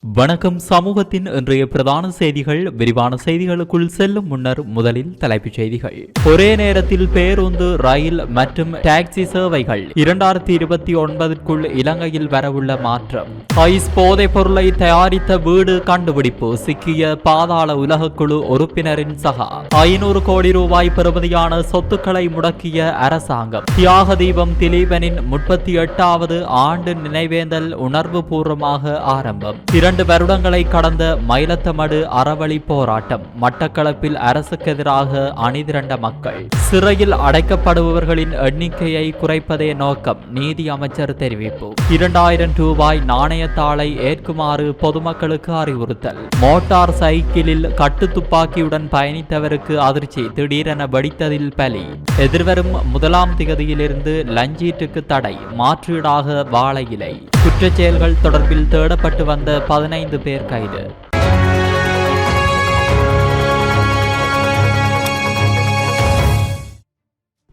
வணக்கம். சமூகத்தின் இன்றைய பிரதான செய்திகள். விரிவான செய்திகளுக்குள் செல்லும் முன்னர் முதலில் தலைப்புச் செய்திகள். ஒரே நேரத்தில் பேருந்து ரயில் மற்றும் டாக்ஸி சேவைகள் இரண்டாயிரத்தி இருபத்தி ஒன்பதற்குள் இலங்கையில் வரவுள்ள மாற்றம். ஐஸ் போதைப் பொருளை தயாரித்த வீடு கண்டுபிடிப்பு. சிக்கிய பாதாள உலகக்குழு உறுப்பினரின் சகா. ஐநூறு கோடி ரூபாய் பெறுமதியான சொத்துக்களை முடக்கிய அரசாங்கம். தியாக தீபம் திலீபனின் முப்பத்தி எட்டாவது ஆண்டு நினைவேந்தல் உணர்வு பூர்வமாக ஆரம்பம். இரண்டு வருடங்களை கடந்த மயிலத்தமடு அறவழி போராட்டம் மட்டக்களப்பில் அரசுக்கு எதிராக அணிதிரண்ட மக்கள். சிறையில் அடைக்கப்படுபவர்களின் எண்ணிக்கையை குறைப்பதே நோக்கம் நீதி அமைச்சர் தெரிவிப்பு. இரண்டாயிரம் ரூபாய் நாணயத்தாளை ஏற்குமாறு பொதுமக்களுக்கு அறிவுறுத்தல். மோட்டார் சைக்கிளில் கட்டு துப்பாக்கியுடன் பயணித்தவருக்கு அதிர்ச்சி திடீரென வெடித்ததில் பலி. எதிர்வரும் முதலாம் திகதியிலிருந்து லஞ்சீட்டுக்கு தடை மாற்றீடாக வாழ இலை. குற்றச்செயல்கள் தொடர்பில் தேடப்பட்டு வந்த பதினைந்து பேர் கைது.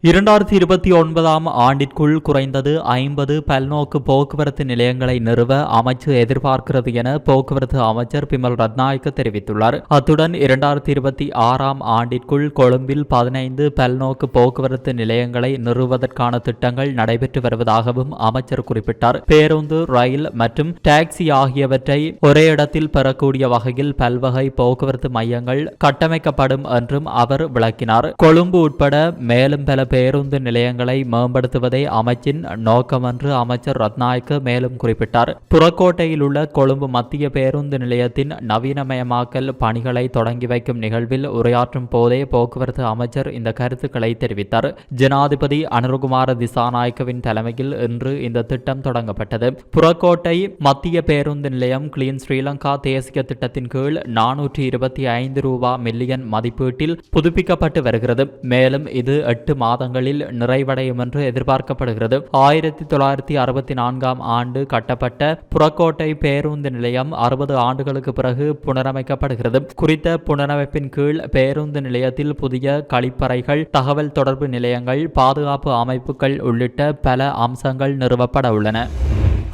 இரண்டாயிரத்தி இருபத்தி ஒன்பதாம் ஆண்டிற்குள் குறைந்தது ஐம்பது பல்நோக்கு போக்குவரத்து நிலையங்களை நிறுவ அமைச்சு எதிர்பார்க்கிறது என போக்குவரத்து அமைச்சர் பிமல் ரத்நாயக்க தெரிவித்துள்ளார். அத்துடன் இரண்டாயிரத்தி இருபத்தி ஆறாம் ஆண்டிற்குள் கொழும்பில் பதினைந்து பல்நோக்கு போக்குவரத்து நிலையங்களை நிறுவுவதற்கான திட்டங்கள் நடைபெற்று வருவதாகவும் அமைச்சர் குறிப்பிட்டார். பேருந்து ரயில் மற்றும் டாக்ஸி ஆகியவற்றை ஒரே இடத்தில் பெறக்கூடிய வகையில் பல்வகை போக்குவரத்து மையங்கள் கட்டமைக்கப்படும் என்றும் அவர் விளக்கினார். கொழும்பு உட்பட மேலும் பல பேருந்து நிலையங்களை மேம்படுத்துவதே அமைச்சின் நோக்கம் என்று அமைச்சர் ரத்நாயக்க மேலும் குறிப்பிட்டார். புறக்கோட்டையில் உள்ள கொழும்பு மத்திய பேருந்து நிலையத்தின் நவீனமயமாக்கல் பணிகளை தொடங்கி வைக்கும் நிகழ்வில் உரையாற்றும் போதே போக்குவரத்து அமைச்சர் இந்த கருத்துக்களை தெரிவித்தார். ஜனாதிபதி அனுருகுமார திசாநாயக்கவின் தலைமையில் இன்று இந்த திட்டம் தொடங்கப்பட்டது. புறக்கோட்டை மத்திய பேருந்து நிலையம் கிளீன் ஸ்ரீலங்கா தேசிய திட்டத்தின் கீழ் நானூற்றி இருபத்தி ஐந்து ரூபா மில்லியன் மதிப்பீட்டில் புதுப்பிக்கப்பட்டு வருகிறது. மேலும் இது எட்டு மாத மாதங்களில் நிறைவடையும் என்று எதிர்பார்க்கப்படுகிறது. ஆயிரத்தி தொள்ளாயிரத்தி அறுபத்தி நான்காம் ஆண்டு கட்டப்பட்ட புறக்கோட்டை பேருந்து நிலையம் அறுபது ஆண்டுகளுக்கு பிறகு புனரமைக்கப்படுகிறது. குறித்த புனரமைப்பின் கீழ் பேருந்து நிலையத்தில் புதிய கழிப்பறைகள் தகவல் தொடர்பு நிலையங்கள் பாதுகாப்பு அமைப்புகள் உள்ளிட்ட பல அம்சங்கள் நிறுவப்பட உள்ளன.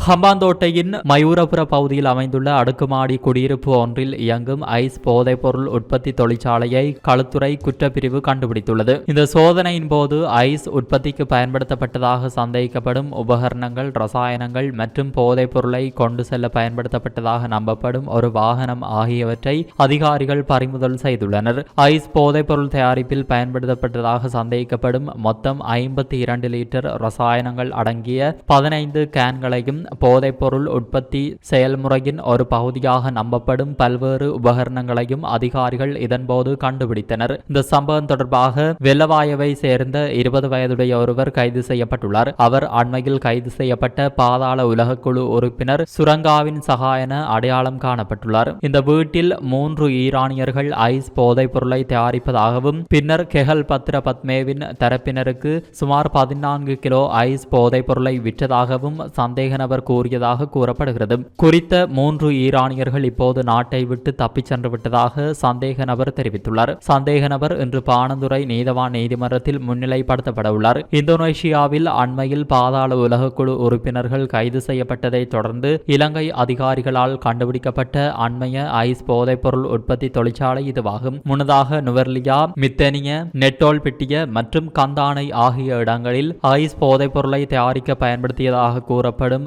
ஹம்பாந்தோட்டையின் மயூரபுர பகுதியில் அமைந்துள்ள அடுக்குமாடி குடியிருப்பு ஒன்றில் இயங்கும் ஐஸ் போதைப்பொருள் உற்பத்தி தொழிற்சாலையை களுத்துறை குற்றப்பிரிவு கண்டுபிடித்துள்ளது. இந்த சோதனையின் போது ஐஸ் உற்பத்திக்கு பயன்படுத்தப்பட்டதாக சந்தேகிக்கப்படும் உபகரணங்கள் ரசாயனங்கள் மற்றும் போதைப் பொருளை கொண்டு செல்ல பயன்படுத்தப்பட்டதாக நம்பப்படும் ஒரு வாகனம் ஆகியவற்றை அதிகாரிகள் பறிமுதல் செய்துள்ளனர். ஐஸ் போதைப்பொருள் தயாரிப்பில் பயன்படுத்தப்பட்டதாக சந்தேகிக்கப்படும் மொத்தம் ஐம்பத்தி இரண்டு லிட்டர் ரசாயனங்கள் அடங்கிய பதினைந்து கேன்களையும் போதைப்பொருள் உற்பத்தி செயல்முறையின் ஒரு பகுதியாக நம்பப்படும் பல்வேறு உபகரணங்களையும் அதிகாரிகள் இதன்போது கண்டுபிடித்தனர். இந்த சம்பவம் தொடர்பாக வெள்ளவாயவை சேர்ந்த இருபது வயதுடைய ஒருவர் கைது செய்யப்பட்டுள்ளார். அவர் அண்மையில் கைது செய்யப்பட்ட பாதாள உலகக்குழு உறுப்பினர் சுரங்காவின் சகாயன அடையாளம் காணப்பட்டுள்ளார். இந்த வீட்டில் மூன்று ஈரானியர்கள் ஐஸ் போதைப் பொருளை தயாரிப்பதாகவும் பின்னர் கெஹல் பத்ர பத்மேவின் தரப்பினருக்கு சுமார் பதினான்கு கிலோ ஐஸ் போதைப் பொருளை விற்றதாகவும் சந்தேக நபர் கூறியதாக கூறப்படுகிறது. குறித்த மூன்று ஈரானியர்கள் இப்போது நாட்டை விட்டு தப்பிச் சென்று விட்டதாக சந்தேக நபர் தெரிவித்துள்ளார். சந்தேக நபர் இன்று பாணந்துறை நீதவான் நீதிமன்றத்தில் முன்னிலைப்படுத்தப்பட உள்ளார். இந்தோனேஷியாவில் அண்மையில் பாதாள உலகக்குழு உறுப்பினர்கள் கைது செய்யப்பட்டதை தொடர்ந்து இலங்கை அதிகாரிகளால் கண்டுபிடிக்கப்பட்ட அண்மைய ஐஸ் போதைப்பொருள் உற்பத்தி தொழிற்சாலை இதுவாகும். முன்னதாக நுவர்லியா மித்தனிய நெட்டோல் பிட்டிய மற்றும் கந்தானை ஆகிய இடங்களில் ஐஸ் போதைப்பொருளை தயாரிக்க பயன்படுத்தியதாக கூறப்படும்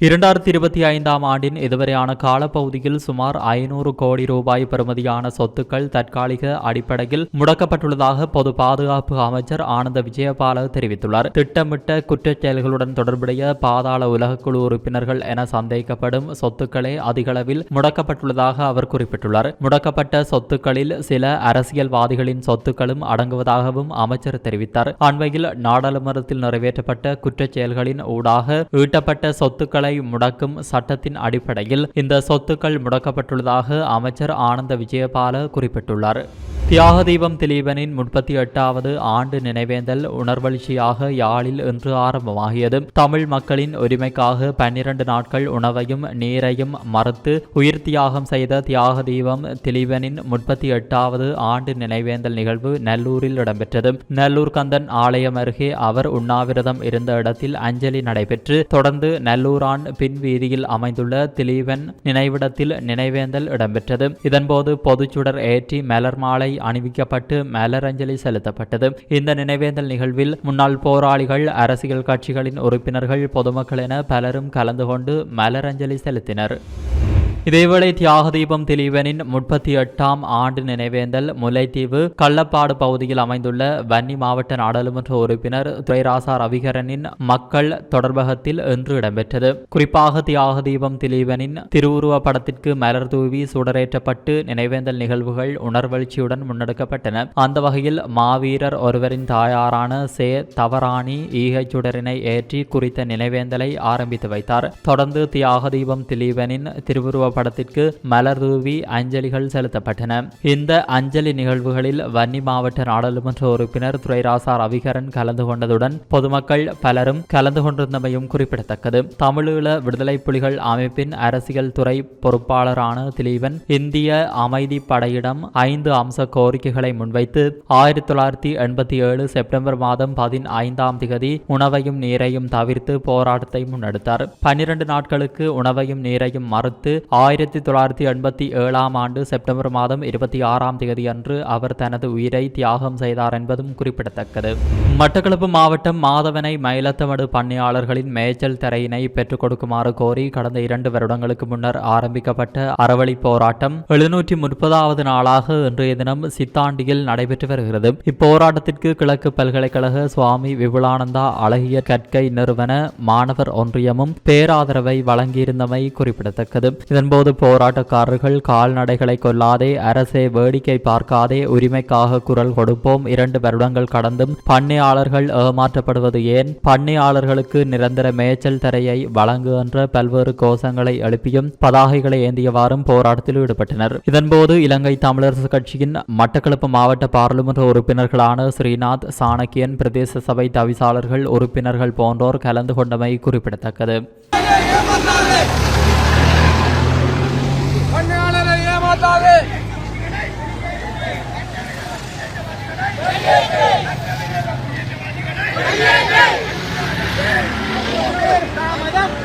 இரண்டாயிரத்தி இருபத்தி ஐந்தாம் ஆண்டின் இதுவரையான காலப்பகுதியில் சுமார் ஐநூறு கோடி ரூபாய் பெறுமதியான சொத்துக்கள் தற்காலிக அடிப்படையில் முடக்கப்பட்டுள்ளதாக பொது பாதுகாப்பு அமைச்சர் ஆனந்த விஜயபால தெரிவித்துள்ளார். திட்டமிட்ட குற்றச் செயல்களுடன் தொடர்புடைய பாதாள உலகக்குழு உறுப்பினர்கள் என சந்தேகிக்கப்படும் சொத்துக்களே அதிகளவில் முடக்கப்பட்டுள்ளதாக அவர் குறிப்பிட்டுள்ளார். முடக்கப்பட்ட சொத்துக்களில் சில அரசியல்வாதிகளின் சொத்துக்களும் அடங்குவதாகவும் அமைச்சர் தெரிவித்தார். அண்மையில் நாடாளுமன்றத்தில் நிறைவேற்றப்பட்ட குற்றச் செயல்களின் ஊடாக ஈட்டப்பட்ட சொத்துக்களை சொத்துக்களை முடக்கும் சட்டத்தின் அடிப்படையில் இந்த சொத்துக்கள் முடக்கப்பட்டுள்ளதாக அமைச்சர் ஆனந்த விஜயபால குறிப்பிட்டுள்ளார். தியாக தீபம் திலீபனின் முப்பத்தி எட்டாவது ஆண்டு நினைவேந்தல் உணர்வெழுச்சியாக யாழில் இன்று ஆரம்பமாகியது. தமிழ் மக்களின் உரிமைக்காக பன்னிரண்டு நாட்கள் உணவையும் நீரையும் மறுத்து உயிர் தியாகம் செய்த தியாக தீபம் திலீபனின் முப்பத்தி எட்டாவது ஆண்டு நினைவேந்தல் நிகழ்வு நல்லூரில் இடம்பெற்றது. நல்லூர் கந்தன் ஆலயம் அருகே அவர் உண்ணாவிரதம் இருந்த இடத்தில் அஞ்சலி நடைபெற்று தொடர்ந்து நல்லூரான் பின் வீதியில் அமைந்துள்ள திலீவன் நினைவிடத்தில் நினைவேந்தல் இடம்பெற்றது. இதன்போது பொதுச்சுடர் ஏற்றி மலர் மாலை அணிவிக்கப்பட்டு மலரஞ்சலி செலுத்தப்பட்டது. இந்த நினைவேந்தல் நிகழ்வில் முன்னாள் போராளிகள் அரசியல் கட்சிகளின் உறுப்பினர்கள் பொதுமக்கள் என பலரும் கலந்து கொண்டு மலரஞ்சலி செலுத்தினர். இதேவேளை தியாக தீபம் திலீபனின் முப்பத்தி எட்டாம் ஆண்டு நினைவேந்தல் முல்லைத்தீவு கள்ளப்பாடு பகுதியில் அமைந்துள்ள வன்னி மாவட்ட நாடாளுமன்ற உறுப்பினர் துரைராசா ரவிகரனின் மக்கள் தொடர்பகத்தில் இன்று இடம்பெற்றது. குறிப்பாக தியாக தீபம் திலீபனின் திருவுருவ படத்திற்கு மலர் தூவி சுடரேற்றப்பட்டு நினைவேந்தல் நிகழ்வுகள் உணர்வெழுச்சியுடன் முன்னெடுக்கப்பட்டன. அந்த வகையில் மாவீரர் ஒருவரின் தாயாரான சே. தவராணி ஈகைச் சுடரினை ஏற்றி குறித்த நினைவேந்தலை ஆரம்பித்து வைத்தார். தொடர்ந்து தியாக தீபம் திலீபனின் திருவுருவ படத்திற்கு மலர் தூவி அஞ்சலிகள் செலுத்தப்பட்டன. இந்த அஞ்சலி நிகழ்வுகளில் வன்னி மாவட்ட நாடாளுமன்ற உறுப்பினர் துரைராசா ரவிகரன் கலந்து கொண்டதுடன் பொதுமக்கள் பலரும் கலந்து கொண்டிருந்தமையும் குறிப்பிடத்தக்கது. தமிழீழ விடுதலை புலிகள் அமைப்பின் அரசியல் துறை பொறுப்பாளரான திலீபன் இந்திய அமைதி படையிடம் ஐந்து அம்ச கோரிக்கைகளை முன்வைத்து ஆயிரத்தி தொள்ளாயிரத்தி எண்பத்தி ஏழு செப்டம்பர் மாதம் பதினைந்தாம் திகதி உணவையும் நீரையும் தவிர்த்து போராட்டத்தை முன்னெடுத்தார். பன்னிரண்டு நாட்களுக்கு உணவையும் நீரையும் மறுத்து ஆயிரத்தி தொள்ளாயிரத்தி எண்பத்தி ஏழாம் ஆண்டு செப்டம்பர் மாதம் இருபத்தி ஆறாம் தேதி அன்று அவர் தனது உயிரை தியாகம் செய்தார் என்பதும் குறிப்பிடத்தக்கது. மட்டக்களப்பு மாவட்டம் மாதவனை மயிலத்தமடு பண்ணையாளர்களின் மேய்ச்சல் தரையினை பெற்றுக் கொடுக்குமாறு கோரி கடந்த இரண்டு வருடங்களுக்கு முன்னர் ஆரம்பிக்கப்பட்ட அறவழி போராட்டம் எழுநூற்றி முப்பதாவது நாளாக இன்றைய தினம் சித்தாண்டியில் நடைபெற்று வருகிறது. இப்போராட்டத்திற்கு கிழக்கு பல்கலைக்கழக சுவாமி விபுலானந்தா அழகிய கற்கை நிறுவன மாணவர் ஒன்றியமும் பேராதரவை வழங்கியிருந்தமை குறிப்பிடத்தக்கது. இதன்போது போராட்டக்காரர்கள் கால்நடைகளை கொல்லாதே அரசே வேடிக்கை பார்க்காதே உரிமைக்காக குரல் கொடுப்போம். இரண்டு வருடங்கள் கடந்தும் பண்ணையாளர்கள் ஏமாற்றப்படுவது ஏன்? பண்ணையாளர்களுக்கு நிரந்தர மேய்ச்சல் தரையை வழங்குகின்ற பல்வேறு கோஷங்களை எழுப்பியும் பதாகைகளை ஏந்தியவாறும் போராட்டத்தில் ஈடுபட்டனர். இதன்போது இலங்கை தமிழரசு கட்சியின் மட்டக்களப்பு மாவட்ட பாராளுமன்ற உறுப்பினர்களான ஸ்ரீநாத் சாணக்கியன் பிரதேச சபை தவிசாளர்கள் உறுப்பினர்கள் போன்றோர் கலந்து கொண்டமை குறிப்பிடத்தக்கது.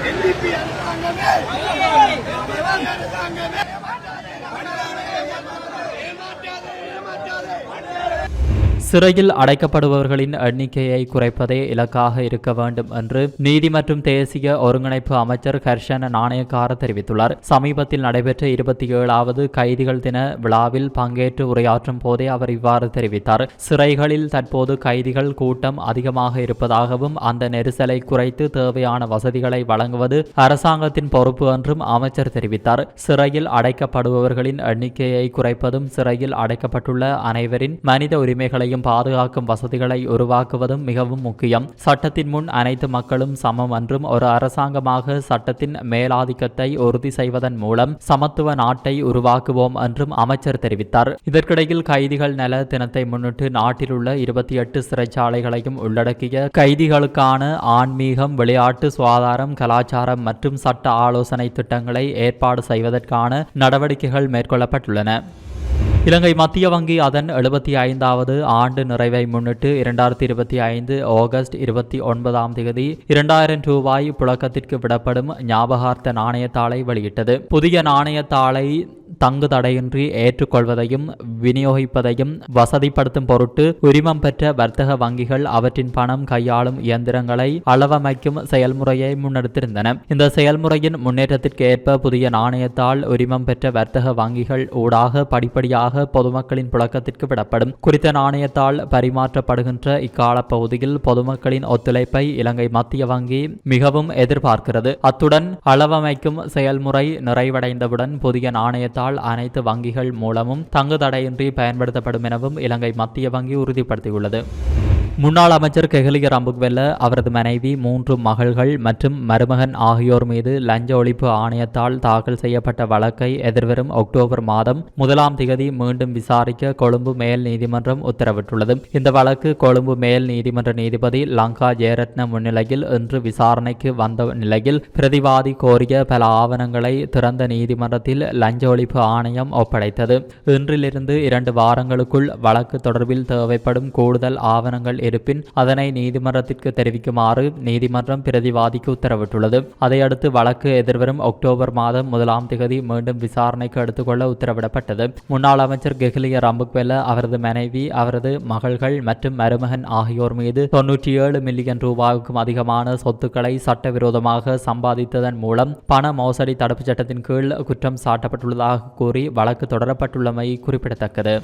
என்டிபி அரசாங்கமே அரசாங்கமே சிறையில் அடைக்கப்படுபவர்களின் எண்ணிக்கையை குறைப்பதே இலக்காக இருக்க வேண்டும் என்று நீதி மற்றும் தேசிய ஒருங்கிணைப்பு அமைச்சர் ஹர்ஷன் நாணயக்கார தெரிவித்துள்ளார். சமீபத்தில் நடைபெற்ற இருபத்தி ஏழாவது கைதிகள் தின விழாவில் பங்கேற்று உரையாற்றும் போதே அவர் இவ்வாறு தெரிவித்தார். சிறைகளில் தற்போது கைதிகள் கூட்டம் அதிகமாக இருப்பதாகவும் அந்த நெரிசலை குறைத்து தேவையான வசதிகளை வழங்குவது அரசாங்கத்தின் பொறுப்பு என்றும் அமைச்சர் தெரிவித்தார். சிறையில் அடைக்கப்படுபவர்களின் எண்ணிக்கையை குறைப்பதும் சிறையில் அடைக்கப்பட்டுள்ள அனைவரின் மனித உரிமைகளையும் பாதுகாக்கும் வசதிகளை உருவாக்குவதும் மிகவும் முக்கியம். சட்டத்தின் முன் அனைத்து மக்களும் சமம் என்றும் ஒரு அரசாங்கமாக சட்டத்தின் மேலாதிக்கத்தை உறுதி செய்வதன் மூலம் சமத்துவ நாட்டை உருவாக்குவோம் என்றும் அமைச்சர் தெரிவித்தார். இதற்கிடையில் கைதிகள் நல தினத்தை முன்னிட்டு நாட்டில் உள்ள இருபத்தி எட்டு சிறைச்சாலைகளையும் உள்ளடக்கிய கைதிகளுக்கான ஆன்மீகம் விளையாட்டு சுகாதாரம் கலாச்சாரம் மற்றும் சட்ட ஆலோசனை திட்டங்களை ஏற்பாடு செய்வதற்கான நடவடிக்கைகள் மேற்கொள்ளப்பட்டுள்ளன. இலங்கை மத்திய வங்கி அதன் எழுபத்தி ஐந்தாவது ஆண்டு நிறைவை முன்னிட்டு இரண்டாயிரத்தி இருபத்தி ஐந்து ஆகஸ்ட் இருபத்தி ஒன்பதாம் தேதி இரண்டாயிரம் ரூபாய் புழக்கத்திற்கு விடப்படும் ஞாபகார்த்த நாணயத்தாளை வெளியிட்டது. புதிய நாணயத்தாளை தங்கு தடையின்றி ஏற்றுக்கொள்வதையும் விநியோகிப்பதையும் வசதிப்படுத்தும் பொருட்டு உரிமம் பெற்ற வர்த்தக வங்கிகள் அவற்றின் பணம் கையாளும் இயந்திரங்களை அளவமைக்கும் செயல்முறையை முன்னெடுத்திருந்தன. இந்த செயல்முறையின் முன்னேற்றத்திற்கு ஏற்ப புதிய நாணயத்தால் உரிமம் பெற்ற வர்த்தக வங்கிகள் ஊடாக படிப்படியாக பொதுமக்களின் புழக்கத்திற்கு விடப்படும். குறித்த நாணயத்தால் பரிமாற்றப்படுகின்ற இக்கால பகுதியில் பொதுமக்களின் ஒத்துழைப்பை இலங்கை மத்திய வங்கி மிகவும் எதிர்பார்க்கிறது. அத்துடன் அளவமைக்கும் செயல்முறை நிறைவடைந்தவுடன் புதிய நாணயத்தால் அனைத்து வங்கிகள் மூலமும் தங்கு தடையின்றி பயன்படுத்தப்படும் எனவும் இலங்கை மத்திய வங்கி உறுதிப்படுத்தியுள்ளது. முன்னாள் அமைச்சர் கெஹலிய ரம்புக்வெல்ல அவரது மனைவி மூன்று மகள்கள் மற்றும் மருமகன் ஆகியோர் மீது லஞ்ச ஒழிப்பு ஆணையத்தால் தாக்கல் செய்யப்பட்ட வழக்கை எதிர்வரும் அக்டோபர் மாதம் முதலாம் திகதி மீண்டும் விசாரிக்க கொழும்பு மேல் நீதிமன்றம் உத்தரவிட்டுள்ளது. இந்த வழக்கு கொழும்பு மேல் நீதிமன்ற நீதிபதி லங்கா ஜெயரத்ன முன்னிலையில் இன்று விசாரணைக்கு வந்த நிலையில் பிரதிவாதி கோரிய பல ஆவணங்களை திறந்த நீதிமன்றத்தில் லஞ்ச ஒழிப்பு ஆணையம் ஒப்படைத்தது. இன்றிலிருந்து இரண்டு வாரங்களுக்குள் வழக்கு தொடர்பில் தேவைப்படும் கூடுதல் ஆவணங்கள் இருப்பின் அதனை நீதிமன்றத்திற்கு தெரிவிக்குமாறு நீதிமன்றம் பிரதிவாதிக்கு உத்தரவிட்டுள்ளது. அதையடுத்து வழக்கு எதிர்வரும் அக்டோபர் மாதம் முதலாம் திகதி மீண்டும் விசாரணைக்கு எடுத்துக்கொள்ள உத்தரவிடப்பட்டது. முன்னாள் அமைச்சர் கெஹ்லிய ரம்புக்வெல அவரது மனைவி அவரது மகள்கள் மற்றும் மருமகன் ஆகியோர் மீது தொன்னூற்றி ஏழு மில்லியன் ரூபாய்க்கும் அதிகமான சொத்துக்களை சட்டவிரோதமாக சம்பாதித்ததன் மூலம் பண மோசடி தடுப்புச் சட்டத்தின் கீழ் குற்றம் சாட்டப்பட்டுள்ளதாக கூறி வழக்கு தொடரப்பட்டுள்ளமை குறிப்பிடத்தக்கது.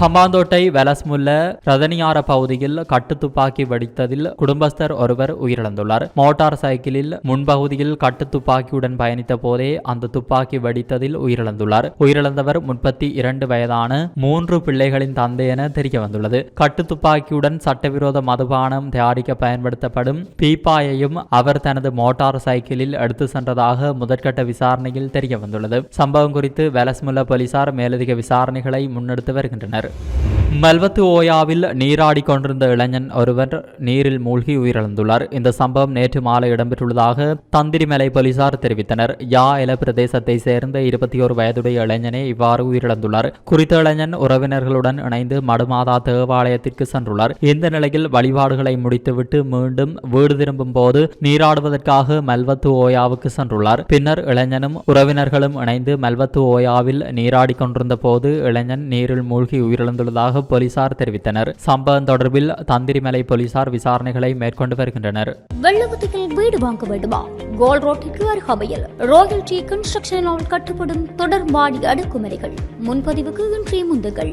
ஹம்பாந்தோட்டை வெலஸ்முல்ல ரதனியார பகுதியில் கட்டுத்துப்பாக்கி வெடித்ததில் குடும்பஸ்தர் ஒருவர் உயிரிழந்துள்ளார். மோட்டார் சைக்கிளில் முன்பகுதியில் கட்டுத்துப்பாக்கியுடன் பயணித்த போதே அந்த துப்பாக்கி வெடித்ததில் உயிரிழந்துள்ளார். உயிரிழந்தவர் முப்பத்தி இரண்டு வயதான மூன்று பிள்ளைகளின் தந்தை என தெரிய வந்துள்ளது. கட்டுத்துப்பாக்கியுடன் சட்டவிரோத மதுபானம் தயாரிக்க பயன்படுத்தப்படும் பீப்பாயையும் அவர் தனது மோட்டார் சைக்கிளில் எடுத்து சென்றதாக முதற்கட்ட விசாரணையில் தெரிய வந்துள்ளது. சம்பவம் குறித்து வெலஸ்முல்ல போலீசார் மேலதிக விசாரணைகளை முன்னெடுத்து வருகின்றனர். trip. மல்வத்து ஓயாவில் நீராடி கொண்டிருந்த இளைஞன் ஒருவர் நீரில் மூழ்கி உயிரிழந்துள்ளார். இந்த சம்பவம் நேற்று மாலை இடம்பெற்றுள்ளதாக தந்திரிமலை போலீசார் தெரிவித்தனர். யா எல பிரதேசத்தை சேர்ந்த இருபத்தி ஒரு வயதுடைய இளைஞனே இவ்வாறு உயிரிழந்துள்ளார். குறித்த இளைஞன் உறவினர்களுடன் இணைந்து மடுமாதா தேவாலயத்திற்கு சென்றுள்ளார். இந்த நிலையில் வழிபாடுகளை முடித்துவிட்டு மீண்டும் வீடு திரும்பும் போது நீராடுவதற்காக மல்வத்து ஓயாவுக்கு சென்றுள்ளார். பின்னர் இளைஞனும் உறவினர்களும் இணைந்து மல்வத்து ஓயாவில் நீராடி கொண்டிருந்த போது இளைஞன் நீரில் மூழ்கி உயிரிழந்துள்ளதாக போலீசார் தெரிவித்தனர். சம்பவம் தொடர்பில் தந்திரிமலை போலீசார் விசாரணைகளை மேற்கொண்டு வருகின்றனர். வெள்ளவத்தியில் வீடு வாங்க வேண்டுமா? கோல் ரோட்டிற்கு அருகாமையில் ராயல் டி கன்ஸ்ட்ரக்ஷனால் கட்டப்படும் தொடர்பாடி அடுக்குமுறைகள் முன்பதிவுக்கு இன்றைய முந்துகள்.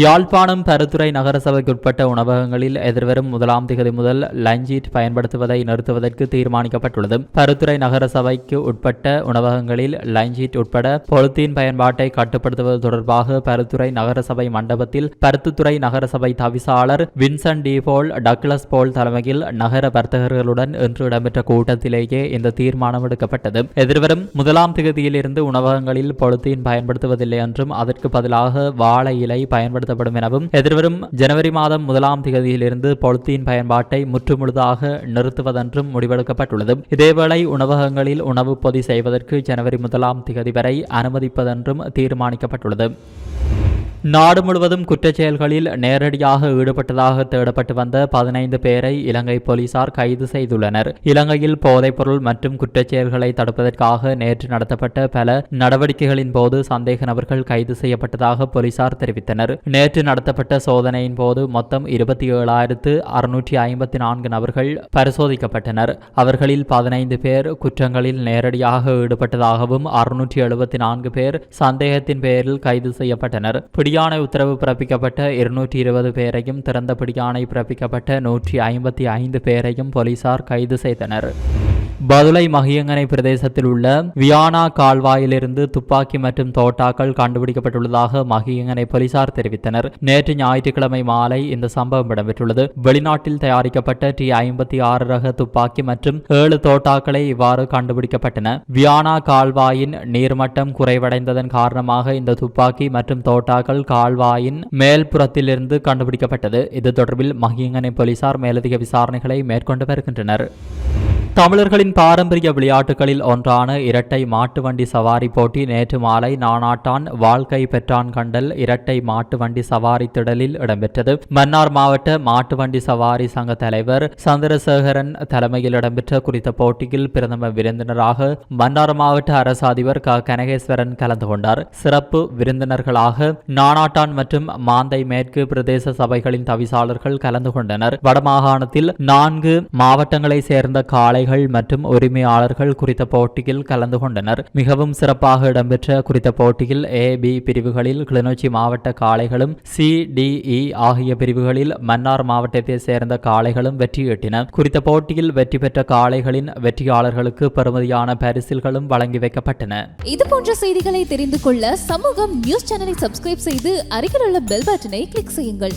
யாழ்ப்பாணம் பருத்துறை நகரசபைக்குட்பட்ட உணவகங்களில் எதிர்வரும் முதலாம் திகதி முதல் லஞ்சீட் பயன்படுத்துவதை நிறுத்துவதற்கு தீர்மானிக்கப்பட்டுள்ளது. பருத்துறை நகரசபைக்கு உட்பட்ட உணவகங்களில் லஞ்சீட் உட்பட பொலித்தீன் பயன்பாட்டை கட்டுப்படுத்துவது தொடர்பாக பருத்துறை நகரசபை மண்டபத்தில் பருத்துத்துறை நகரசபை தவிசாளர் Vincent de Paul Douglas Paul தலைமையில் நகர வர்த்தகர்களுடன் இன்று இடம்பெற்ற கூட்டத்திலேயே இந்த தீர்மானம் எடுக்கப்பட்டது. எதிர்வரும் முதலாம் திகதியிலிருந்து உணவகங்களில் பொலித்தீன் பயன்படுத்துவதில்லை என்றும் அதற்கு பதிலாக வாழை இலை பயன்படுத்த பயன்படுத்தப்படும் எனவும் எதிர்வரும் ஜனவரி மாதம் முதலாம் தேதியிலிருந்து பொலித்தீன் பயன்பாட்டை முற்றுமுழுதாக நிறுத்துவதென்றும் முடிவெடுக்கப்பட்டுள்ளது. இதேவேளை உணவகங்களில் உணவு பொதி செய்வதற்கு ஜனவரி முதலாம் திகதி வரை அனுமதிப்பதென்றும் தீர்மானிக்கப்பட்டுள்ளது. நாடு முழுவதும் குற்றச் செயல்களில் நேரடியாக ஈடுபட்டதாக தேடப்பட்டு வந்த பதினைந்து பேரை இலங்கை போலீசார் கைது செய்துள்ளனர். இலங்கையில் போதைப்பொருள் மற்றும் குற்றச் செயல்களை தடுப்பதற்காக நேற்று நடத்தப்பட்ட பல நடவடிக்கைகளின் போது சந்தேக நபர்கள் கைது செய்யப்பட்டதாக போலீசார் தெரிவித்தனர். நேற்று நடத்தப்பட்ட சோதனையின் போது மொத்தம் இருபத்தி ஏழாயிரத்து அறுநூற்றி ஐம்பத்தி நான்கு நபர்கள் பரிசோதிக்கப்பட்டனர். அவர்களில் பதினைந்து பேர் குற்றங்களில் நேரடியாக ஈடுபட்டதாகவும் அறுநூற்றி எழுபத்தி நான்கு பேர் சந்தேகத்தின் பேரில் கைது செய்யப்பட்டனர். பிடியாணை உத்தரவு பிறப்பிக்கப்பட்ட இருநூற்றி இருபது பேரையும் திறந்த பிடியாணை பிறப்பிக்கப்பட்ட நூற்றி ஐம்பத்தி ஐந்து பேரையும் போலீசார் கைது செய்தனர். பதுளை மகியங்கனை பிரதேசத்தில் உள்ள வியானா கால்வாயிலிருந்து துப்பாக்கி மற்றும் தோட்டாக்கள் கண்டுபிடிக்கப்பட்டுள்ளதாக மகியங்கனை போலீசார் தெரிவித்தனர். நேற்று ஞாயிற்றுக்கிழமை மாலை இந்த சம்பவம் இடம்பெற்றுள்ளது. வெளிநாட்டில் தயாரிக்கப்பட்ட டி ஐம்பத்தி ஆறு ரக துப்பாக்கி மற்றும் ஏழு தோட்டாக்களை இவ்வாறு கண்டுபிடிக்கப்பட்டன. வியானா கால்வாயின் நீர்மட்டம் குறைவடைந்ததன் காரணமாக இந்த துப்பாக்கி மற்றும் தோட்டாக்கள் கால்வாயின் மேல்புறத்திலிருந்து கண்டுபிடிக்கப்பட்டது. இது தொடர்பில் மகியங்கனை போலீசார் மேலதிக விசாரணைகளை மேற்கொண்டு வருகின்றனர். தமிழர்களின் பாரம்பரிய விளையாட்டுகளில் ஒன்றான இரட்டை மாட்டு வண்டி சவாரி போட்டி நேற்று மாலை நானாட்டான் வாழ்க்கை பெற்றான் கண்டல் இரட்டை மாட்டு வண்டி சவாரி திடலில் இடம்பெற்றது. மன்னார் மாவட்ட மாட்டு வண்டி சவாரி சங்க தலைவர் சந்திரசேகரன் தலைமையில் இடம்பெற்ற குறித்த போட்டியில் பிரதம விருந்தினராக மன்னார் மாவட்ட அரசு அதிபர் க. கனகேஸ்வரன் கலந்து கொண்டார். சிறப்பு விருந்தினர்களாக நானாட்டான் மற்றும் மாந்தை மேற்கு பிரதேச சபைகளின் தவிசாளர்கள் கலந்து கொண்டனர். வடமாகாணத்தில் நான்கு மாவட்டங்களை சேர்ந்த காலை காளைகள் மற்றும் உரிமையாளர்கள் குறித்த போட்டியில் கலந்து கொண்டனர். மிகவும் சிறப்பாக இடம்பெற்ற குறித்த போட்டியில் ஏ பி பிரிவுகளில் கிளிநொச்சி மாவட்ட காளைகளும் சி டி e ஆகிய பிரிவுகளில் மன்னார் மாவட்டத்தை சேர்ந்த காளைகளும் வெற்றியீட்டின குறித்த போட்டியில் வெற்றி பெற்ற காளைகளின் வெற்றியாளர்களுக்கு பெறுமதியான பரிசில்களும் வழங்கி வைக்கப்பட்டன. இது போன்ற செய்திகளை தெரிந்து கொள்ள சமூகம் நியூஸ் சேனலை சப்ஸ்கிரைப் செய்து அருகில் உள்ள பெல் பட்டனை கிளிக் செய்யுங்கள்.